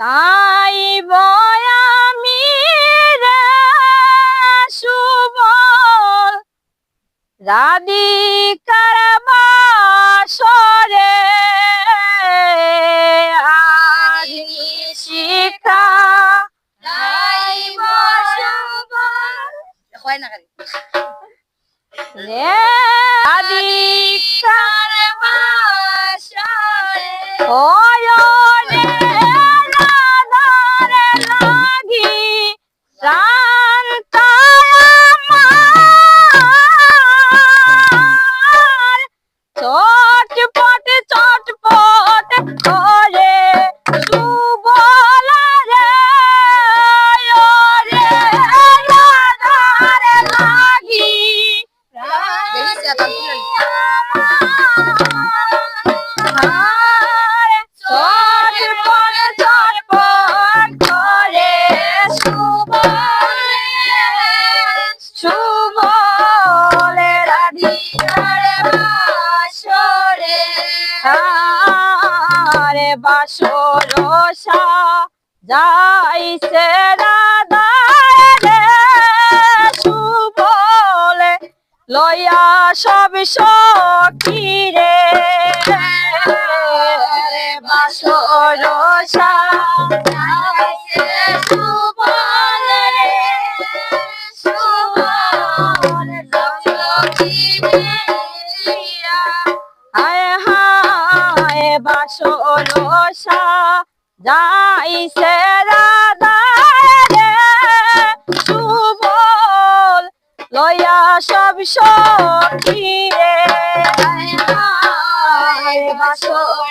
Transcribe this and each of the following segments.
তাই বয়ামি সুবল রাধিক বা বাসর যাইছে রে। সুবলে লয়া সব সখী রে। বাসর যাই বাসর যাইছে সুবল লয়া সব সখিয়ে বাসর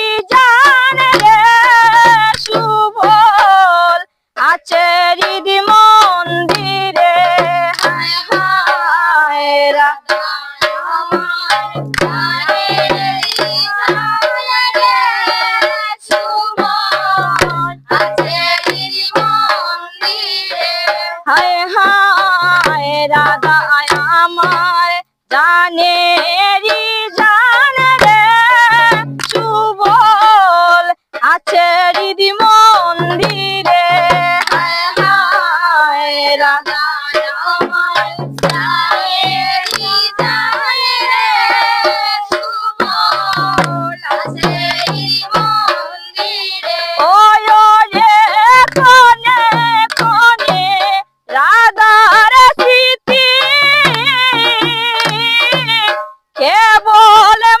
all of them.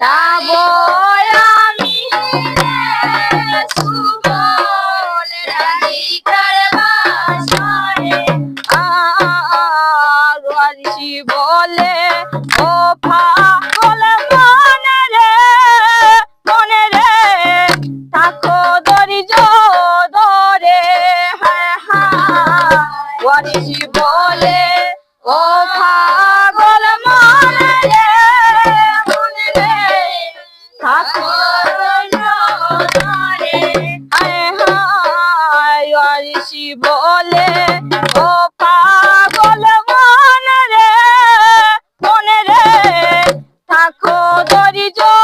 ટાબોળા ধৈর্য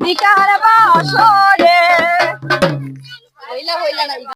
अधिकार